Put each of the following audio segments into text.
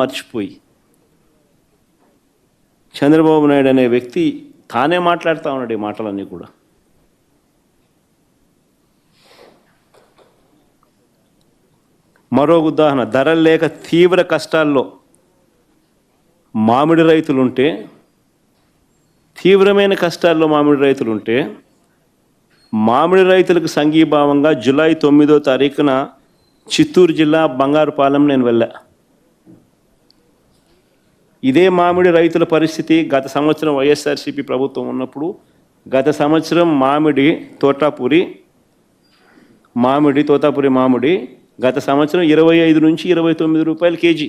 మర్చిపోయి. చంద్రబాబు నాయుడు అనే వ్యక్తి తానే మాట్లాడుతూ ఉన్నాడు ఈ మాటలన్నీ కూడా. మరో ఉదాహరణ ధరలు లేక తీవ్ర కష్టాల్లో మామిడి రైతులుంటే తీవ్రమైన కష్టాల్లో మామిడి రైతులుంటే మామిడి రైతులకు సంఘీభావంగా జూలై తొమ్మిదో తారీఖున చిత్తూరు జిల్లా బంగారుపాలెం నేను వెళ్ళా. ఇదే మామిడి రైతుల పరిస్థితి గత సంవత్సరం వైఎస్ఆర్సీపీ ప్రభుత్వం ఉన్నప్పుడు గత సంవత్సరం మామిడి తోటాపూరి మామిడి తోతాపురి మామిడి గత సంవత్సరం ఇరవై ఐదు నుంచి ఇరవై తొమ్మిది రూపాయలు కేజీ.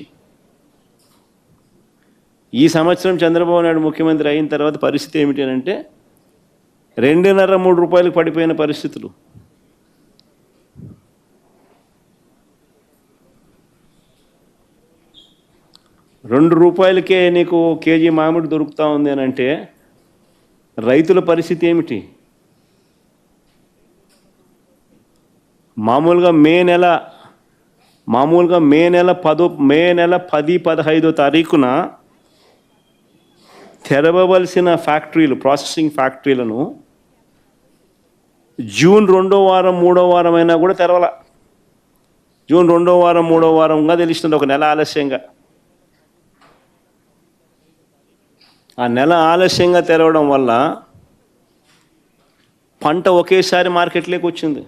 ఈ సంవత్సరం చంద్రబాబు నాయుడు ముఖ్యమంత్రి అయిన తర్వాత పరిస్థితి ఏమిటి అంటే రెండున్నర మూడు రూపాయలకు పడిపోయిన పరిస్థితులు. రెండు రూపాయలకే నీకు కేజీ మామిడి దొరుకుతూ ఉంది అని అంటే రైతుల పరిస్థితి ఏమిటి? మామూలుగా మే నెల మామూలుగా మే నెల పదో మే నెల పది పదహైదో తారీఖున తెరవవలసిన ఫ్యాక్టరీలు ప్రాసెసింగ్ ఫ్యాక్టరీలను జూన్ రెండో వారం మూడో వారం అయినా కూడా తెరవల. జూన్ రెండో వారం మూడో వారంగా తెలుస్తుంది ఒక నెల ఆలస్యంగా. ఆ నెల ఆలస్యంగా తెరవడం వల్ల పంట ఒకేసారి మార్కెట్లోకి వచ్చింది.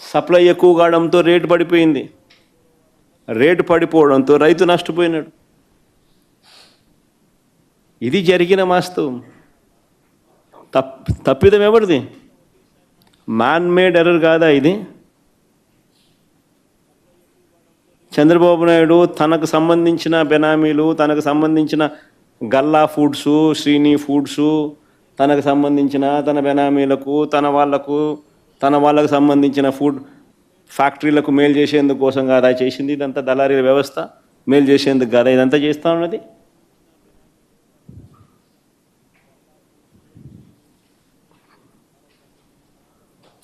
సప్లై ఎక్కువ కావడంతో రేటు పడిపోయింది. రేటు పడిపోవడంతో రైతు నష్టపోయినాడు. ఇది జరిగిన వాస్తవం. తప్ తప్పిదం ఎవరిది? మ్యాన్ మేడ్ ఎర్రర్ కాదా ఇది? చంద్రబాబు నాయుడు తనకు సంబంధించిన బెనామీలు తనకు సంబంధించిన గల్లా ఫుడ్స్ శ్రీని ఫుడ్స్ తనకు సంబంధించిన తన బెనామీలకు తన వాళ్ళకు తన వాళ్ళకు సంబంధించిన ఫుడ్ ఫ్యాక్టరీలకు మేలు చేసేందుకు కోసం కాదా చేసింది ఇదంతా దళారీల వ్యవస్థ? మేలు చేసేందుకు కాదా ఇదంతా చేస్తూ ఉన్నది?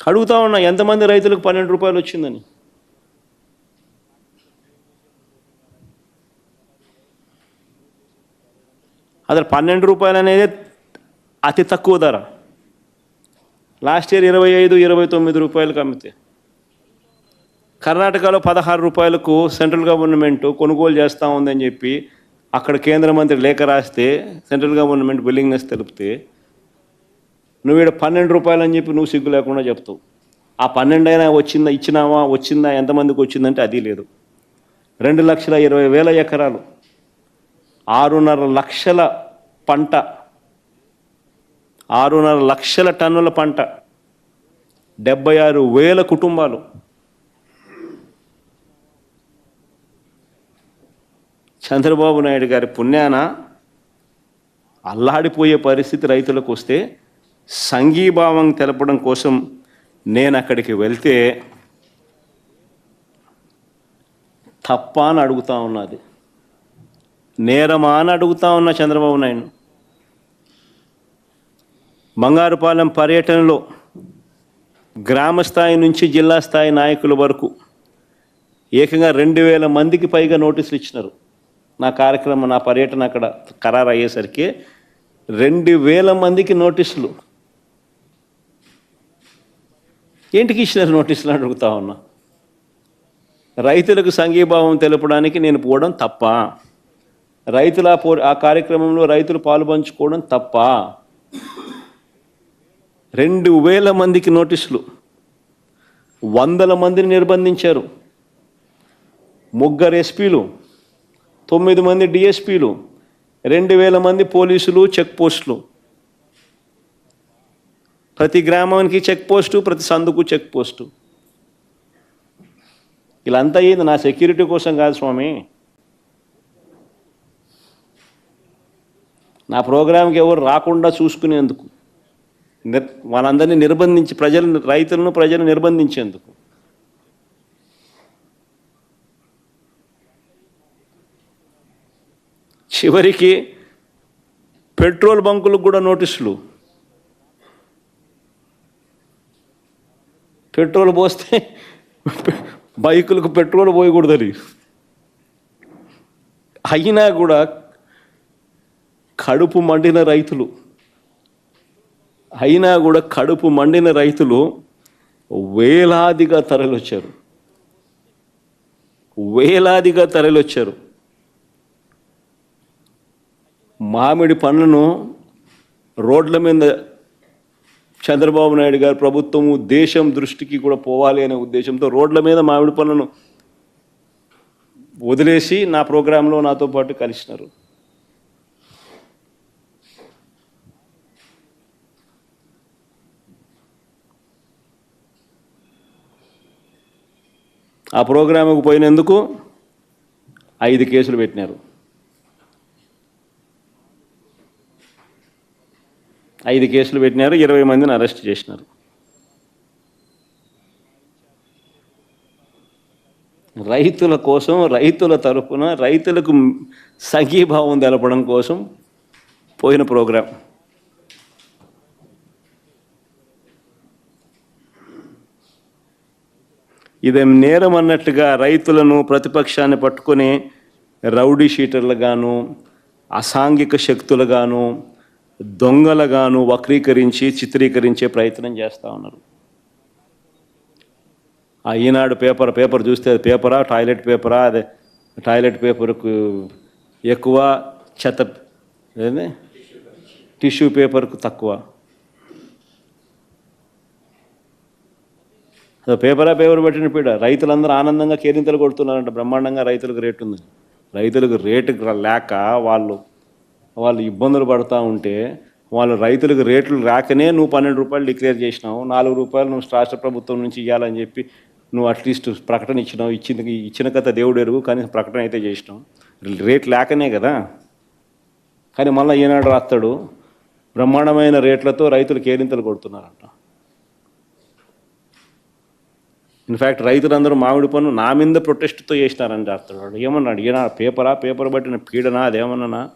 అడుగుతా ఉన్నా ఎంతమంది రైతులకు పన్నెండు రూపాయలు వచ్చిందని? అసలు పన్నెండు రూపాయలు అనేది అతి తక్కువ ధర. లాస్ట్ ఇయర్ ఇరవై ఐదు ఇరవై తొమ్మిది రూపాయలకు అమ్మితే. కర్ణాటకలో పదహారు రూపాయలకు సెంట్రల్ గవర్నమెంట్ కొనుగోలు చేస్తూ ఉందని చెప్పి అక్కడ కేంద్ర మంత్రి లేఖ రాస్తే సెంట్రల్ గవర్నమెంట్ విల్లింగ్నెస్ తెలిపితే నువ్వు ఇక్కడ పన్నెండు రూపాయలు అని చెప్పి నువ్వు సిగ్గు లేకుండా చెప్తావు. ఆ పన్నెండు అయినా వచ్చిందా ఇచ్చినావా వచ్చిందా ఎంతమందికి వచ్చిందంటే అది లేదు. రెండు లక్షల ఇరవై వేల ఎకరాలు. ఆరున్నర లక్షల పంట. ఆరున్నర లక్షల టన్నుల పంట. డెబ్బై ఆరు వేల కుటుంబాలు. చంద్రబాబు నాయుడు గారి పుణ్యాన అల్లాడిపోయే పరిస్థితి రైతులకు వస్తే సంఘీభావం తెలపడం కోసం నేను అక్కడికి వెళ్తే తప్ప అని అడుగుతా ఉన్నది. నేరమా అని అడుగుతా ఉన్నా చంద్రబాబు నాయుడు. బంగారుపాలెం పర్యటనలో గ్రామ స్థాయి నుంచి జిల్లా స్థాయి నాయకుల వరకు ఏకంగా రెండు వేల మందికి పైగా నోటీసులు ఇచ్చినారు. నా కార్యక్రమం నా పర్యటన అక్కడ ఖరారు అయ్యేసరికి రెండు వేల మందికి నోటీసులు. ఏంటికి ఇచ్చినారు నోటీసులు అడుగుతా ఉన్నా? రైతులకు సంఘీభావం తెలపడానికి నేను పోవడం తప్ప. రైతుల పో ఆ కార్యక్రమంలో రైతులు పాలు పంచుకోవడం తప్ప రెండు వేల మందికి నోటీసులు వందల మందిని నిర్బంధించారు. ముగ్గురు ఎస్పీలు తొమ్మిది మంది డిఎస్పీలు రెండు వేల మంది పోలీసులు చెక్ పోస్టులు. ప్రతి గ్రామానికి చెక్ పోస్టు ప్రతి సందుకు చెక్ పోస్టు. ఇలాంతా అయ్యింది నా సెక్యూరిటీ కోసం కాదు స్వామి. నా ప్రోగ్రాంకి ఎవరు రాకుండా చూసుకునేందుకు నిర్ వాళ్ళందరినీ నిర్బంధించి ప్రజలను రైతులను ప్రజలను నిర్బంధించేందుకు. చివరికి పెట్రోల్ బంకులకు కూడా నోటీసులు. పెట్రోల్ పోస్తే బైకులకు పెట్రోల్ పోయకూడదని. అయినా కూడా కడుపు మండిన రైతులు. అయినా కూడా కడుపు మండిన రైతులు వేలాదిగా తరలొచ్చారు వేలాదిగా తరలొచ్చారు మామిడి పండ్లను రోడ్ల మీద చంద్రబాబు నాయుడు గారు ప్రభుత్వము దేశం దృష్టికి కూడా పోవాలి అనే ఉద్దేశంతో రోడ్ల మీద మామిడి పనులను వదిలేసి నా ప్రోగ్రాంలో నాతో పాటు కలిసినారు. ఆ ప్రోగ్రాముకు పోయినందుకు ఐదు కేసులు పెట్టినారు. ఐదు కేసులు పెట్టినారు ఇరవై మందిని అరెస్ట్ చేసినారు. రైతుల కోసం రైతుల తరఫున రైతులకు సంఘీభావం తెలపడం కోసం పోయిన ప్రోగ్రాం. ఇదేం నేరం అన్నట్టుగా రైతులను ప్రతిపక్షాన్ని పట్టుకొని రౌడీ షీటర్లుగాను అసాంఘిక శక్తులుగాను దొంగలుగాను వక్రీకరించి చిత్రీకరించే ప్రయత్నం చేస్తూ ఉన్నారు. ఆ ఈనాడు పేపర్ పేపర్ చూస్తే అది పేపరా టాయిలెట్ పేపరా అదే టాయిలెట్ పేపర్కు ఎక్కువ చెత్త టిష్యూ పేపర్కు తక్కువ. పేపరా పేపర్ పెట్టిన పీడ. రైతులందరూ ఆనందంగా కేరింతలు కొడుతున్నారంట. బ్రహ్మాండంగా రైతులకు రేటు ఉంది. రైతులకు రేటు లేక వాళ్ళు వాళ్ళు ఇబ్బందులు పడుతూ ఉంటే వాళ్ళు రైతులకు రేట్లు రాకనే నువ్వు పన్నెండు రూపాయలు డిక్లేర్ చేసినావు. నాలుగు రూపాయలు నువ్వు రాష్ట్ర ప్రభుత్వం నుంచి ఇవ్వాలని చెప్పి నువ్వు అట్లీస్ట్ ప్రకటన ఇచ్చినావు. ఇచ్చిన ఇచ్చిన కథ దేవుడు ఎరుగు కానీ ప్రకటన అయితే చేసినావు. రేట్ లేకనే కదా. కానీ మళ్ళీ ఈనాడు రాస్తాడు. బ్రహ్మాండమైన రేట్లతో రైతులు కేరింతలు కొడుతున్నారంట. ఇన్ఫ్యాక్ట్ రైతులందరూ మామిడి పన్ను నా మీద ప్రొటెస్ట్తో చేసినారని చేస్తున్నాడు ఏమన్నాడు? ఈయన పేపరా? పేపర్ పట్టిన పీడనా? అదేమన్నా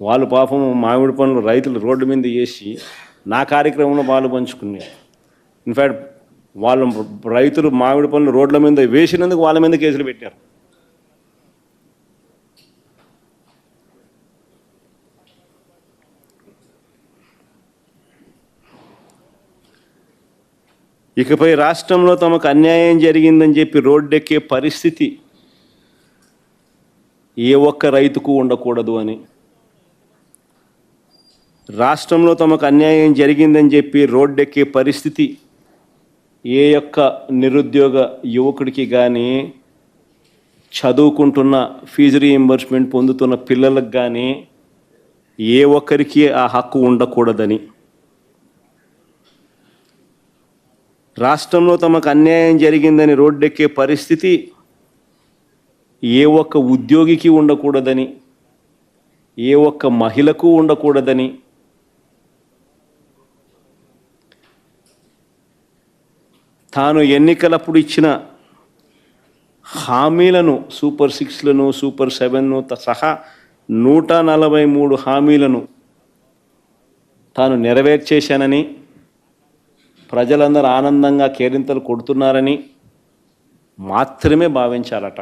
వాళ్ళు పాపం మామిడి పనులు రైతులు రోడ్డు మీద చేసి నా కార్యక్రమంలో పాలు పంచుకున్నారు. ఇన్ఫ్యాక్ట్ వాళ్ళు రైతులు మామిడి పనులు రోడ్ల మీద వేసినందుకు వాళ్ళ మీద కేసులు పెట్టారు. ఇకపై రాష్ట్రంలో తమకు అన్యాయం జరిగిందని చెప్పి రోడ్డెక్కే పరిస్థితి ఏ ఒక్క రైతుకు ఉండకూడదు అని. రాష్ట్రంలో తమకు అన్యాయం జరిగిందని చెప్పి రోడ్డెక్కే పరిస్థితి ఏ యొక్క నిరుద్యోగ యువకుడికి కానీ చదువుకుంటున్న ఫీజు రీఎంబర్స్మెంట్ పొందుతున్న పిల్లలకు కానీ ఏ ఒక్కరికి ఆ హక్కు ఉండకూడదని. రాష్ట్రంలో తమకు అన్యాయం జరిగిందని రోడ్డెక్కే పరిస్థితి ఏ ఒక్క ఉద్యోగికి ఉండకూడదని ఏ ఒక్క మహిళకు ఉండకూడదని తాను ఎన్నికలప్పుడు ఇచ్చిన హామీలను సూపర్ సిక్స్లను సూపర్ సెవెన్ను త- సహా నూట నలభై మూడు హామీలను తాను నెరవేర్చేశానని ప్రజలందరూ ఆనందంగా కేరింతలు కొడుతున్నారని మాత్రమే భావించాలట.